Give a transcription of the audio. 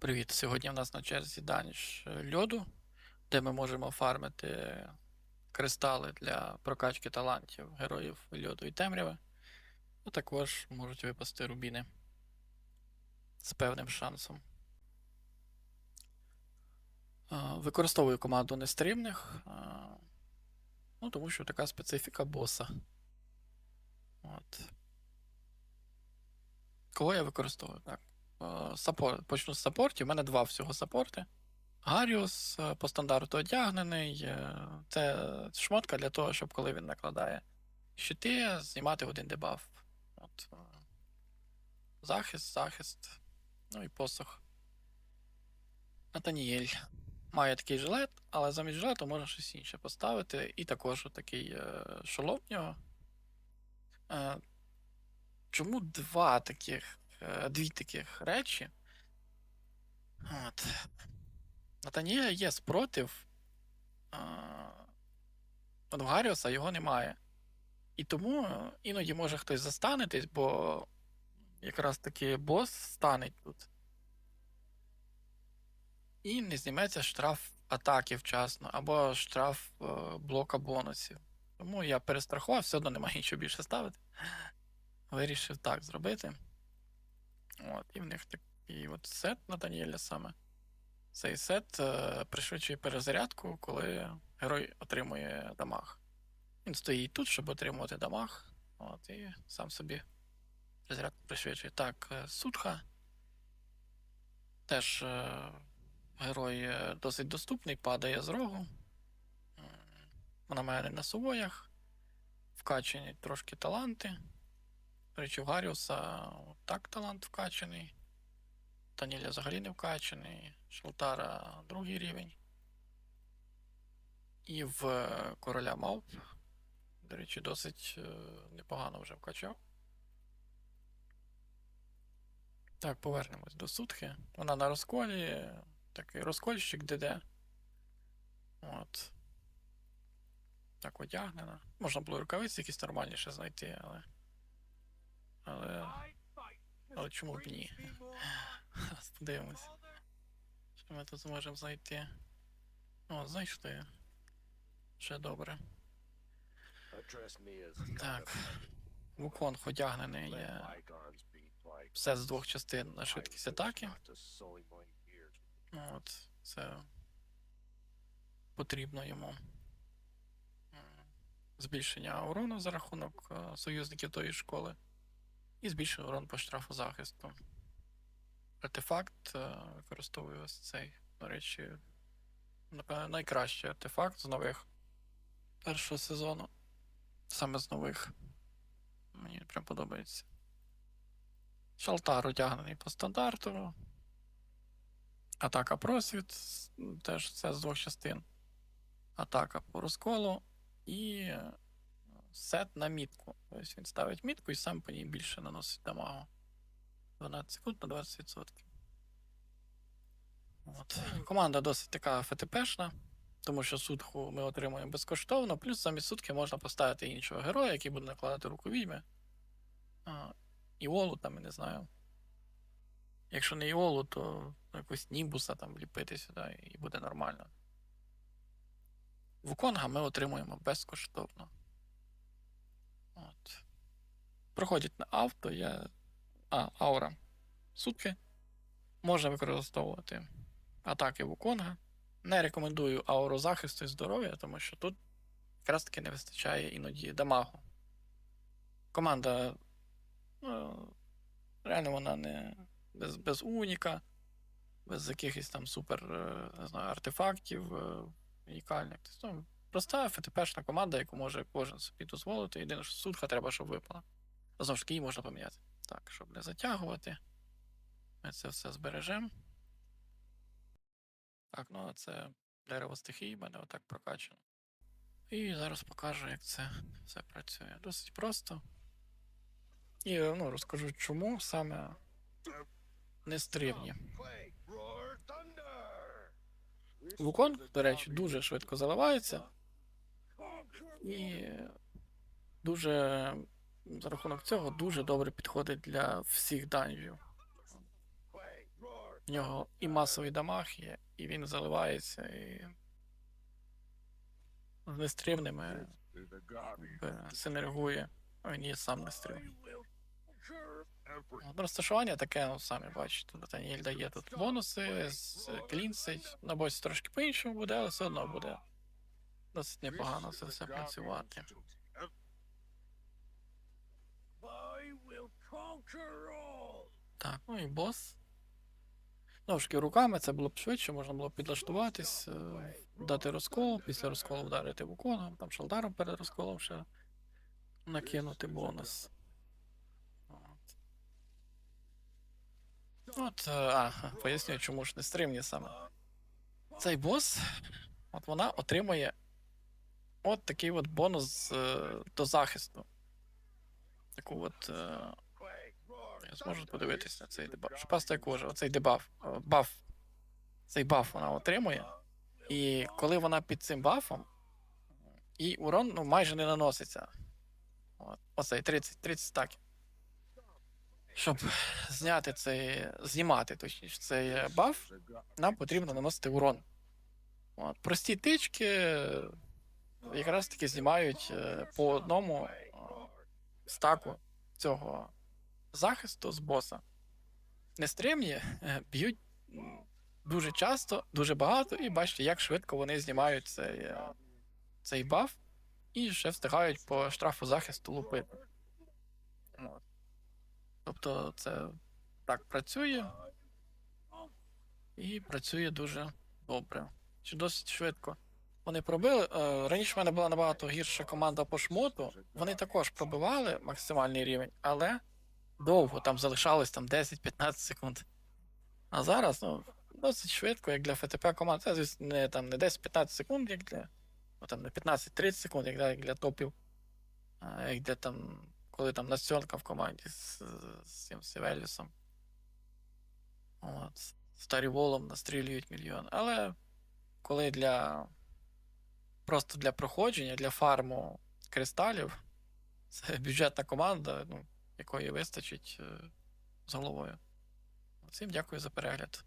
Привіт! Сьогодні в нас на черзі даніш льоду, де ми можемо фармити кристали для прокачки талантів героїв льоду і темряви. А також можуть випасти рубіни з певним шансом. Використовую команду нестримних, ну, тому що така специфіка боса. От. Кого я використовую? Так. Е, Саппорт. Почну з саппортів. У мене два всього саппорти. Гаріус е, по стандарту одягнений. е, Це шмотка для того, щоб коли він накладає щити, знімати один дебаф. От. Захист, захист. Ну і посох. Натаніель. Має такий жилет, але замість жилету можна щось інше поставити. І також такий шолом в нього. Чому два таких, дві таких речі? От. Натаніеля є спротив. А, Гаріуса його немає. І тому е, іноді може хтось застанетись, бо якраз таки бос стане тут. І не зніметься штраф атаки вчасно, або штраф е, блока бонусів. Тому я перестрахував, все одно немає нічого більше ставити. Вирішив так зробити. От, і в них такий от сет на Даніеля саме. Цей сет е, пришвидшує перезарядку, коли герой отримує дамаг. Він стоїть тут, щоб отримувати дамаг. От, і сам собі перезарядку пришвидшує. Так, е, Сутха. Теж е, герой е, досить доступний, падає з рогу. Вона має на сувоях. Вкачені трошки таланти. Речі, в Гаріуса так талант вкачаний. Таніля взагалі не вкачаний. Шалтара другий рівень. І в е, короля Мавп, до речі, досить е, непогано вже вкачав. Так, повернемось до сутхи. Вона на розколі. Такий розкольщик ДД. От. Так одягнена. Можна було рукавиці якісь нормальніше знайти, але. Але. Але чому б ні? Зараз Подивимось. Що ми тут зможемо знайти? О, знайшли. Ще добре. Так. Вуконг одягнений є все з двох частин на швидкість атаки. От, це потрібно йому. Збільшення урону за рахунок е, союзників тої школи. І збільшує урон по штрафу захисту. Артефакт е, використовую ось цей. До речі, напевно, найкращий артефакт з нових першого сезону. Саме з нових. Мені прям подобається. Шалтар одягнений по стандарту. Атака просвіт. Теж це з двох частин. Атака по розколу і е, сет на мітку. Тобто він ставить мітку і сам по ній більше наносить дамагу. 12 секунд на 20%. От. Команда досить така ФТПшна, тому що сутху ми отримуємо безкоштовно, плюс замість сутки можна поставити іншого героя, який буде накладати руку відьми. Іолу там, я не знаю. Якщо не Іолу, то якось Німбуса там вліпити сюди і буде нормально. Вуконга ми отримуємо безкоштовно. Проходять на авто, я. А, аура. Сутки. Можна використовувати атаки Вуконга. Не рекомендую ауру захисту і здоров'я, тому що тут якраз таки не вистачає іноді дамагу. Команда. Ну, реально вона не без, без уніка, без якихось там супер е, не знаю, артефактів е, унікальних. Тобто, ну, проста ФТПшна команда, яку може кожен собі дозволити. Єдине, що сутха треба, щоб випала. Знову ж таки, її можна поміняти. Так, щоб не затягувати. Ми це все збережемо. Так, ну а це дерево стихії мене отак прокачано. І зараз покажу, як це все працює. Досить просто. І ну, розкажу, чому саме нестримні. Вукон, до речі, дуже швидко заливається. І дуже за рахунок цього дуже добре підходить для всіх данжів. В нього і масовий дамаг є, і він заливається, і з нестримними якби, синергує, а він є сам нестримний. От Розташування таке, ну самі бачите, Натаніель дає тут бонуси, клінсить, на босі трошки по-іншому буде, але все одно буде досить непогано це все працювати. Так, ну і бос. Знову ж таки, руками це було б швидше, можна було підлаштуватись, е, дати розкол, після розколу вдарити вуконом, там шалдаром перед розколом ще накинути бонус. От. Е, а, поясню, чому ж не стримні саме. Цей бос, от вона отримує от такий от бонус е, до захисту. Таку от. Е, я зможу подивитися на цей дебаф. Шипаста кожа, оцей дебаф, е, баф. Цей баф вона отримує. І коли вона під цим бафом, і урон ну, майже не наноситься. Оцей 30, 30 стаків. Щоб зняти цей, знімати точніше цей е, баф, нам потрібно наносити урон. От, прості тички е, якраз таки знімають по одному стаку цього захисту з боса. Нестримні е, б'ють дуже часто, дуже багато, і бачите, як швидко вони знімають цей, е, цей баф і ще встигають по штрафу захисту лупити. Тобто це так працює. І працює дуже добре. Чи досить швидко. Вони пробили. е, Раніше в мене була набагато гірша команда по шмоту. Вони також пробивали максимальний рівень, але довго там залишалось там 10-15 секунд. А зараз, ну, досить швидко, як для ФТП команд. Це, звісно, не, там, не 10-15 секунд, як для. Ну, там, не 15-30 секунд, як для, як для топів. А, як для там, коли там націонка в команді з, з цим Севелісом. От. Старі волом настрілюють мільйон. Але коли для. Просто для проходження, для фарму кристалів, це бюджетна команда, ну, якої вистачить е, з головою. Всім дякую за перегляд.